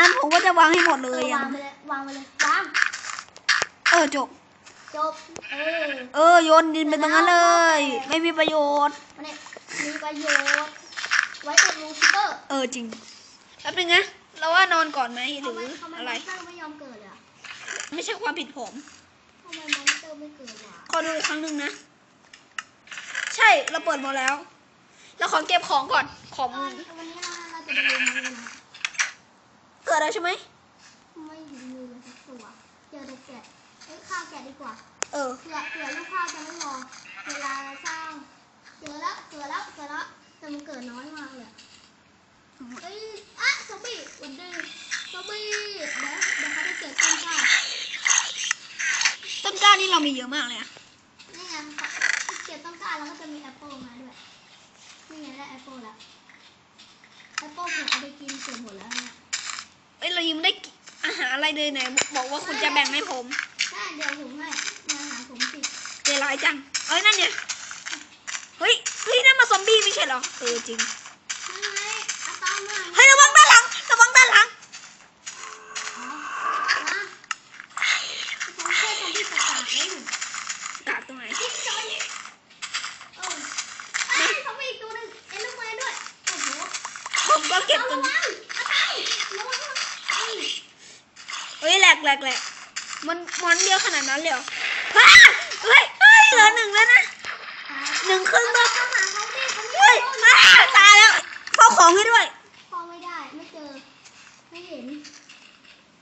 งั้นผมก็จะวางให้หมดเลเอยอยัวางงไปเลยวางไปเลยวางเออจบ จบ เออ เออโยนดินไปตรงนั้นเลย ไม่มีประโยชน์มันเนี่ยมีประโยชน์ ไว้เป็นรูคิปเปอร์เออจริงแป๊บนึงนะเราว่านอนก่อนไหมหรืทำอไมทำไมอะมไรอนสเตอร์ไม่ยอมเกิดเลยอะไม่ใช่ความผิดผมทำไมมอนสเตอร์ไม่เกิดวะขอดูอีกครั้งหนึ่งนะ ใช่เราเปิดหมดแล้ว เราขอเก็บของก่อนของตอนวันนี้เราเราจะไปดูมือนะเกิดอะไรใช่ไหมไม่เห็นมือเลยสักตัวเจอแต่แกะเอ้ยข้าวแกะดีกว่าเออเผื่อเผื่อลูกข้าวจะไม่พอเวลาสร้างเจอแล้วเจอแล้วเจอแล้วแต่มันเกิดน้อยมากเลยอะเอ้ยอะซอมบี้วันดีซอมบี้เดี๋ยวเดี๋ยวเขาจะเกิดต้นกล้าต้นกล้านี่เรามีเยอะมากเลยอะนี่ไงเขาเก็บต้นกล้าแล้วก็จะมีแอปเปิลมาด้วยนี่ไงได้แอปเปิลแล้วแอปเปิลผมเอาไปกินเสร็จหมดแล้วเนี่ย เอ้ยเรายังไม่ได้กินอาหารอะไรเลยไหนบอกว่าคุณจะแบ่งให้ผมใช่เดี๋ยวผมให้มาหาผมสิเจร้ายจัง เอ้ยนั่นเนี่ยเฮ้ยเฮ้ยนั่นมาซอมบี้ไม่ใช่เหรอเออจริงนั่นไงเอาตามมาเฮ้ยระวังด้านหลังระวังด้านหลังอ๋อมาผมแค่ซอมบี้ประกาศเองกาดตรงไหนจิ๊กจอยเออไอ้ยซอมบี้อีกตัวหนึงเอ็นลูกไม้ด้วยโอ้โหผมก็เก็บตรระงวั กแหลกแหลกมันมันเดียวขนาดนั้นเลยเหรอฮ่าเฮ้ยเฮ้ยเหลือหนึ่งแล้วนะหนึ่งครึ่งตัวเข้าหาเขาดิเขาไม่เฮ้ยเอาอ่าตายแล้วเฝ้าของให้ด้วยพอไม่ได้ไม่เจอ ไม่เห็น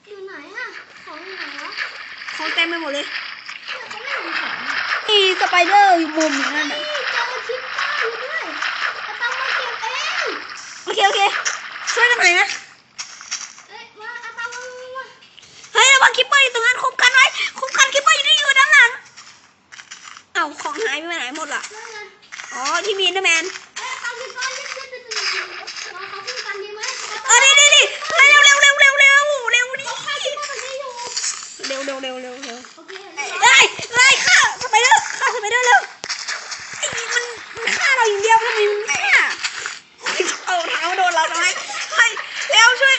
อยู่ไหนอะของอยู่ไหนวะของเต็มไปหมดเลยเนี่ยเขาไม่เห็นของอะมีสไปเดอร์อยู่มุมอย่างนั้นนี่น่ะเจอชิปป้าอยู่ด้วยเอาตังมาเก็บเอง โอเคโอเคช่วยกันหน่อยนะ เอ้ยมาเอาตังมามามา เฮ้ยระวังคิปเปอร์อยู่ตรงนั้นคุ้มกันไว้คุ้มกันคิปเปอร์อยู่นี่อยู่ด้านหลังเอาของหายไปไหนหมดล่ะอ๋อที่มีนะแมนเออาตังค์ก่อนยึดยึดยึดยึดยึดรอเขาพูดกันดีไหมเออนี่นี่นี่เร็วเร็วเร็วเร็วเร็วเร็วดิเขาฆ่าชิปป้ามันได้อยู่เร็วเร็วเร็วเร็วเร็วโอเคเรียบร้อยเฮ้ยเฮ้ยฆ่าสไปเดอร์ฆ่าสไปเดอร์เร็วมันมันฆ่าเราอย่างเดียวทำไมมันฆ่าเอาเท้าโดนเราทำไมเฮ้ยเร็วช่วย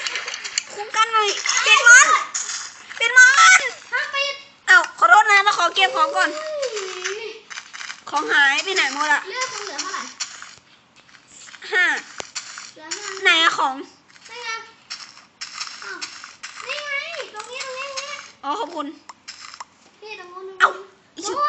คุมกันหน่อยเปลี่ยนมันเปลี่ยนมัน ห้ามปิด เอ้าขอโทษนะมา ขอเก็บของก่อนอุ้ยของหายไปไหนหมดอะเลือดคงเหลือเท่าไหร่ห้าเหลือห้าไหนอะของนี่ไงอ้าวนี่ไงตรงนี้ตรงนี้ตรงนี้อ๋อขอบคุณพี่ตรงนู้นตรงนู้นเอ้านู่น